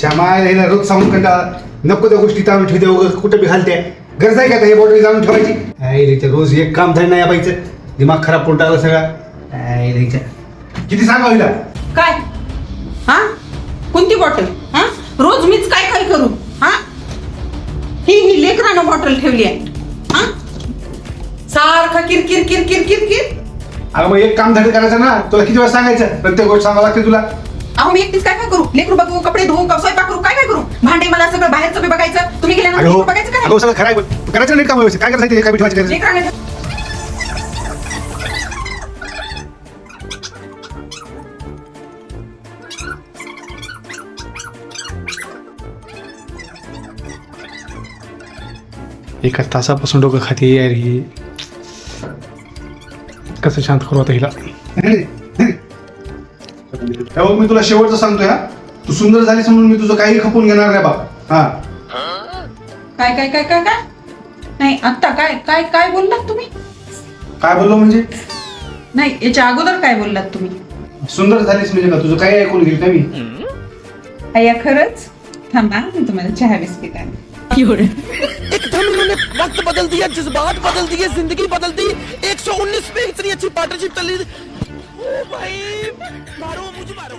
क्षमा यायला रोज सांगून कंटाळा. नको त्या गोष्टी ताणून ठेवते उगाच कुठं बी घालते. गरज आहे का आता हे बॉटल जाणून ठेवायची? आई रे, ते रोज एक काम झालं नाही या बाईचं. दिमाग खराब पोट आला सगळा. आई रे, च्या. किती सांगा हिला? काय? हा? कोणती बॉटल हा? रोज मीच काय काय करू? हा? ही ही लेकरानं बॉटल ठेवली आहे. हा? सारखं किरकिर किरकिर किरकिर अगं मग एक काम धडे करायचं ना तुला किती वेळा सांगायचं? प्रत्येक गोष्ट सांगावं लागते तुला. अहो मी एकटीच काय काय करू? लेकरू बघू कपडे धुवू का स्वयंपाक करू काय काय करू? भांडे मला सगळं बाहेरचं बी बघायचं. तुम्ही गेल्यानंतर हो, लेकरू बघायचं अगं काय सगळं खरं आहे. पण करायचं नाही काम व्यवस्थित. काय करायचं ते काय ठेवायचं करायचं लेकराने एका तासापासून डोकं खाते यार ही. कसं शांत करू आता हिला? तेव्हा मी तुला शेवटचं सांगतोय हा. तू सुंदर झालीस म्हणून मी तुझं काही खपून घेणार नाही बा हा. काय काय काय काय काय? नाही आत्ता काय काय काय बोललात तुम्ही? काय बोललो म्हणजे? नाही याच्या अगोदर काय बोललात तुम्ही? सुंदर झालीस म्हणजे का? तुझं काही ऐकून घेईल का मी? अय्या खरंच? थांबा मी तुम्हाला चहा बिस्किट एकदम इन्होंने वक्त बदल दिया जज्बात बदल दिए जिंदगी बदल दी. 119 पे इतनी अच्छी पार्टनरशिप चल. रही थी 오 마이! 바로 무지 바로